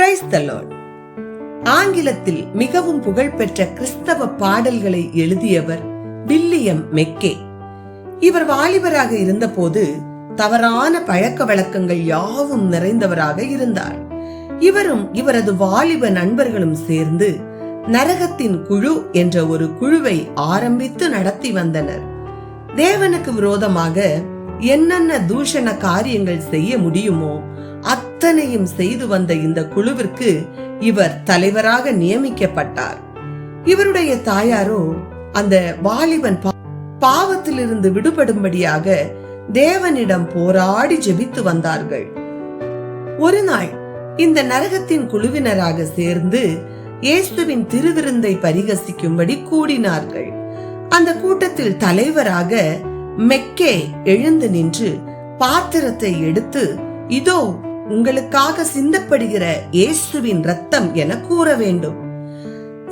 Praise the Lord ஆங்கிலத்தில் மிகவும் புகழ்பெற்ற கிறிஸ்தவ பாடல்களை எழுதியவர் வில்லியம் மெக்கே. இவர் வாலிபராக இருந்தபோது தவறான பழக்க வழக்கங்கள் யாவும் நிறைந்தவராக இருந்தார். இவரும் இவரது வாலிப நண்பர்களும் சேர்ந்து நரகத்தின் குழு என்ற ஒரு குழுவை ஆரம்பித்து நடத்தி வந்தனர். தேவனுக்கு விரோதமாக என்னென்ன தூஷண காரியங்கள் செய்ய முடியுமோ அத்தனையும் செய்து வந்த இந்த குழுவிற்கு இவர் தலைவராக நியமிக்கப்பட்டார். இவருடைய தாயாரோ அந்த வாலிபன் பாவத்திலிருந்து விடுபடும்படியாக தேவனிடம் போராடி ஜெபித்து வந்தார்கள். ஒரு நாள் இந்த நரகத்தின் குழுவினராக சேர்ந்து இயேசுவின் திருவிருந்தை பரிகசிக்கும்படி கூடினார்கள். அந்த கூட்டத்தில் தலைவராக மெக்கே எழுந்து நின்று பாத்திரத்தை எடுத்து இதோ உங்களுக்காக சிந்தப்படுகிற இயேசுவின் ரத்தம் என கூற வேண்டும்.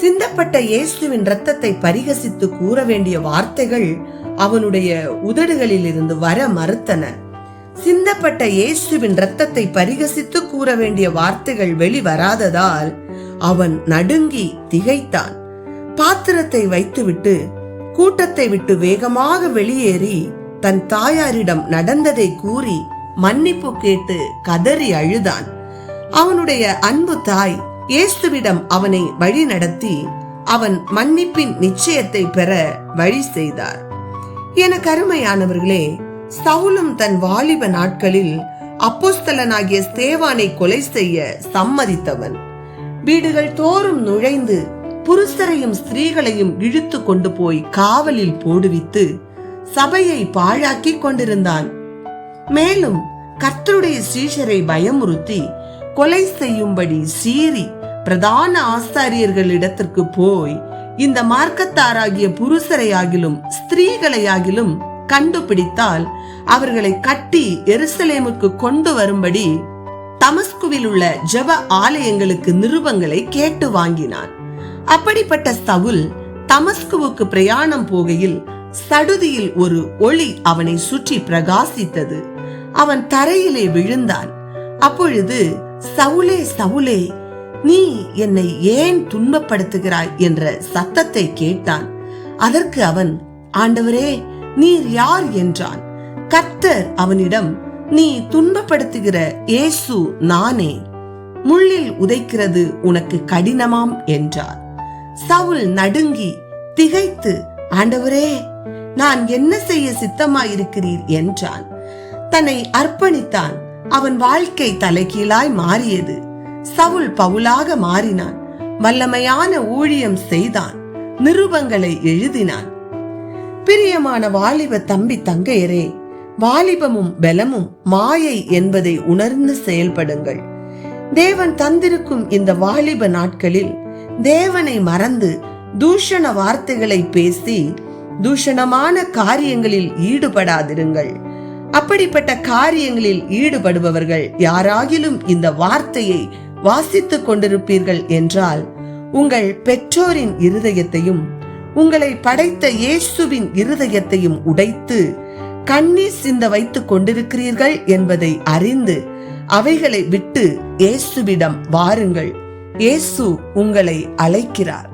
சிந்தப்பட்ட இயேசுவின் ரத்தத்தை பரிகசித்து கூற வேண்டிய வார்த்தைகள் அவனுடைய உதடுகளில் இருந்து வர மறுத்தன. சிந்தப்பட்ட இயேசுவின் ரத்தத்தை பரிகசித்து கூற வேண்டிய வார்த்தைகள் வெளிவராததால் அவன் நடுங்கி திகைத்தான். பாத்திரத்தை வைத்துவிட்டு கூட்டத்தை விட்டு வேகமாக வெளியேறி தன் தாயாரிடம் நடந்ததை கூறி மன்னிப்பு கேட்டு கதறி அழுதான். அவனுடைய அன்பு தாய் இயேசுவிடம் அவனை வழி நடத்தி அவன் மன்னிப்பின் நிச்சயத்தை பெற வழி செய்தார். என கருமையானவர்களே சவுலும் தன் வாலிப நாட்களில் அப்போஸ்தலனாகிய ஸ்தேவானை கொலை செய்ய சம்மதித்தவன். வீடுகள் தோறும் நுழைந்து புருஷரையும் ஸ்திரீகளையும் இழுத்து கொண்டு போய் காவலில் போடுவித்து சபையை பாழாக்கிக் கொண்டிருந்தான். மேலும் கர்த்தருடைய சீஷரை பயமுறுத்தி கொலை செய்யும்படி சீறி பிரதான ஆசாரியர்களிடத்திற்கு போய் இந்த மார்க்கத்தாராகிய புருஷரையாகிலும் ஸ்திரீகளையாகிலும் கண்டுபிடித்தால் அவர்களை கட்டி எருசலேமுக்கு கொண்டு வரும்படி தமஸ்குவில் உள்ள ஜப ஆலயங்களுக்கு நிருபங்களை கேட்டு வாங்கினான் அப்படிப்பட்ட சவுல் தமஸ்குவுக்கு பிரயாணம் போகையில் சடுதியில் ஒரு ஒளி அவனை சுற்றி பிரகாசித்தது. அவன் தரையிலே விழுந்தான். அப்பொழுது சவுலே சவுலே நீ என்னை ஏன் துன்பப்படுத்துகிறாய்? என்ற சத்தத்தை கேட்டான். அதற்கு அவன் ஆண்டவரே நீர் யார்? என்றான். கர்த்தர் அவனிடம் நீ துன்பப்படுத்துகிற இயேசு நானே. முள்ளில் உதைக்கிறது உனக்கு கடினமாம் என்றார். சவுல் நடுங்கி திகைத்து ஆண்டவரே நான் என்ன செய்ய சித்தமாயிருக்கிறீர் என்றான். தன்னை அர்ப்பணித்தான். அவன் வாழ்க்கை தலைகீழாய் மாறியது. சவுல் பவுலாக மாறினான். வல்லமையான ஊழியம் செய்தான். நிருபங்களை எழுதினான். பிரியமான வாலிப தம்பி தங்கையரே வாலிபமும் பலமும் மாயை என்பதை உணர்ந்து செயல்படுங்கள். தேவன் தந்திருக்கும் இந்த வாலிப நாட்களில் தேவனை மறந்து தூஷண வார்த்தைகளை பேசி தூஷணமான காரியங்களில் ஈடுபடாதிருங்கள். அப்படிப்பட்ட காரியங்களில் ஈடுபடுபவர்கள் யாராகிலும் இந்த வார்த்தையை வாசித்துக் கொண்டிருப்பீர்கள் என்றால் உங்கள் பெற்றோரின் இருதயத்தையும் உங்களை படைத்த இயேசுவின் இருதயத்தையும் உடைத்து கண்ணீர் சிந்த வைத்துக் கொண்டிருக்கிறீர்கள் என்பதை அறிந்து அவைகளை விட்டு இயேசுவிடம் வாருங்கள். இயேசு உங்களை அழைக்கிறார்.